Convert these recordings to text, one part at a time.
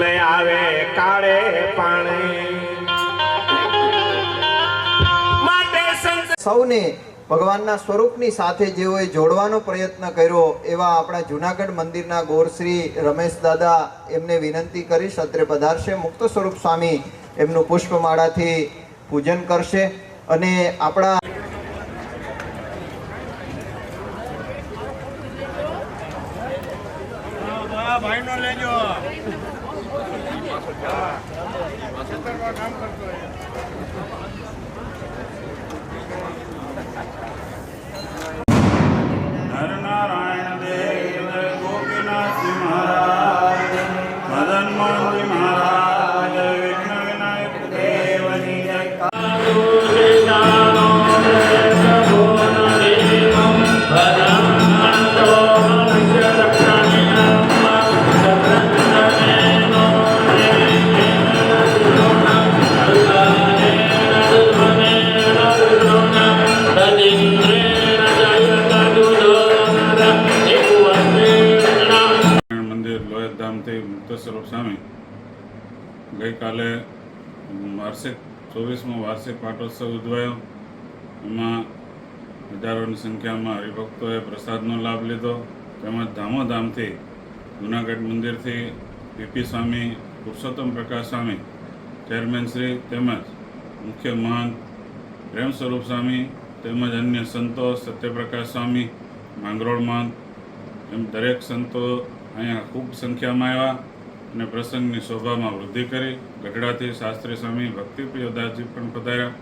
અને આવે કાળે પાણી. સૌને ભગવાનના સ્વરૂપની સાથે જેઓએ જોડવાનો પ્રયત્ન કર્યો એવા આપણા જુનાગઢ મંદિરના ગોરશ્રી રમેશ દાદા એમને વિનંતી કરી સત્રે પધારશે. મુક્ત સ્વરૂપ સ્વામી એમનું પુષ્પમાળાથી પૂજન કરશે અને આપણા ભાઈનો ખેતરમાં કામ ધામથી સ્વામી ગઈકાલે વાર્ષિક, ચોવીસમો વાર્ષિક પાટોત્સવ ઉજવાયો. એમાં હજારોની સંખ્યામાં હરિભક્તોએ પ્રસાદનો લાભ લીધો. તેમજ ધામોધામથી જુનાગઢ મંદિરથી પીપી સ્વામી, પુરુષોત્તમ પ્રકાશ સ્વામી, ચેરમેન શ્રી તેમજ મુખ્ય મહંત પ્રેમ સ્વરૂપ સ્વામી, તેમજ અન્ય સંતો, સત્યપ્રકાશ સ્વામી, માંગરોળ મહંત એમ દરેક સંતો અહીંયા ખૂબ સંખ્યામાં આવ્યા અને પ્રસંગની શોભામાં વૃદ્ધિ કરી. ગઢડાથી શાસ્ત્રી સ્વામી ભક્તિપ્રિયદાસજી પણ પધાર્યા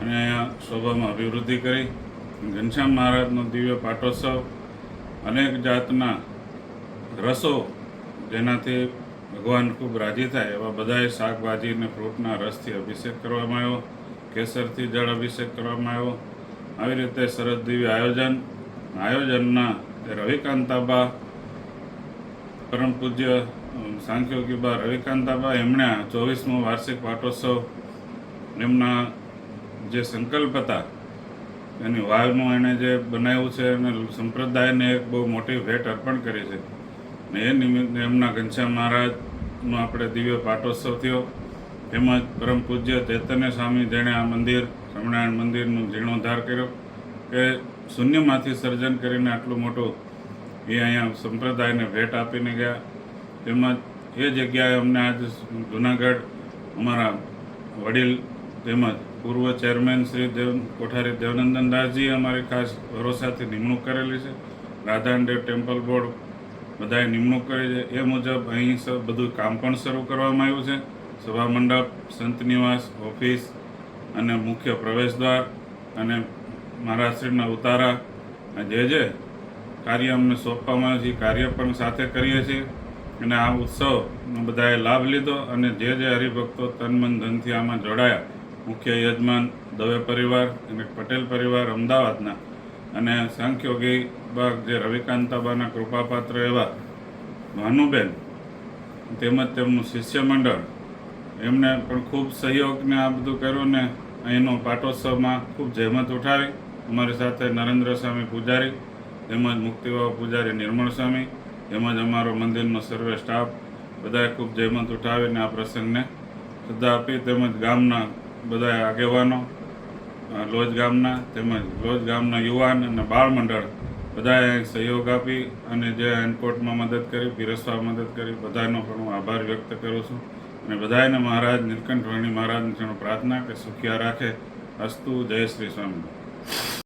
અને અહીંયા શોભામાં અભિવૃદ્ધિ કરી. ઘનશ્યામ મહારાજનો દિવ્ય પાટોત્સવ, અનેક જાતના રસો જેનાથી ભગવાન ખૂબ રાજી થાય એવા બધાએ શાકભાજી અને ફ્રૂટના રસથી અભિષેક કરવામાં આવ્યો, કેસરથી જળ અભિષેક કરવામાં આવ્યો. આવી રીતે સરસ દિવ્ય આયોજન, આયોજનના રવિકાંતાબા પરમ પૂજ્ય સાંખ્યોગીબા રવિકાંતાબા, એમણે ચોવીસમો વાર્ષિક પાટોત્સવ, એમના જે સંકલ્પ હતા, એની વાવનું એણે જે બનાવ્યું છે અને સંપ્રદાયને એક બહુ મોટી ભેટ અર્પણ કરી છે. ને એ નિમિત્તે એમના ઘનશ્યામ મહારાજનો આપણે દિવ્ય પાટોત્સવ થયો. તેમજ પરમ પૂજ્ય ચૈતન્ય સ્વામી જેણે આ મંદિર સ્વામિનારાયણ મંદિરનું જીર્ણોદ્ધાર કર્યો, કે શૂન્યમાંથી સર્જન કરીને આટલું મોટું એ અહીંયા સંપ્રદાયને ભેટ આપીને ગયા. તેમજ એ જગ્યાએ અમને આજે જુનાગઢ અમારા વડીલ તેમજ પૂર્વ ચેરમેન શ્રી દેવ, કોઠારી દેવનંદન દાસજી અમારી ખાસ ભરોસાથી નિમણૂક કરેલી છે. રાધાનદેવ ટેમ્પલ બોર્ડ બધાએ નિમણૂક કરી છે. એ મુજબ અહીં બધું કામ પણ શરૂ કરવામાં આવ્યું છે. સભા મંડપ, સંત નિવાસ, ઓફિસ અને મુખ્ય પ્રવેશદ્વાર અને મહારાષ્ટ્રના ઉતારા. જે જે કાર્ય અમને સોંપવામાં આવ્યું છે કાર્ય પણ સાથે કરીએ છીએ. અને આ ઉત્સવનો બધાએ લાભ લીધો અને જે જે હરિભક્તો તનમન ધનથી આમાં જોડાયા, મુખ્ય યજમાન, દવે પરિવાર અને પટેલ પરિવાર અમદાવાદના અને સાંખ્યોગી બાગ જે રવિકાંતાબાના કૃપાપાત્ર એવા ભાનુબેન તેમજ તેમનું શિષ્ય મંડળ, એમને પણ ખૂબ સહયોગને આ બધું કર્યું ને અહીંનો પાટોત્સવમાં ખૂબ જહેમત ઉઠાવી. અમારી સાથે નરેન્દ્ર સ્વામી પૂજારી તેમજ મુક્તિબાબા પૂજારી નિર્મળ સ્વામી તેમજ અમારો મંદિરનો સર્વે સ્ટાફ બધાએ ખૂબ જયમંત ઉઠાવીને આ પ્રસંગને શ્રદ્ધા આપી તેમજ ગામના બધા આગેવાનો લોજ ગામના તેમજ લોજ ગામના યુવાન અને બાળ મંડળ બધાએ સહયોગ આપી અને જે એનકોર્ટમાં મદદ કરી પીરસવા મદદ કરી, બધાનો પણ હું આભાર વ્યક્ત કરું છું. અને બધાને મહારાજ નીલકંઠ વાણી મહારાજની પ્રાર્થના કે સુખિયા રાખે. અસ્તુ જય શ્રી સ્વામી.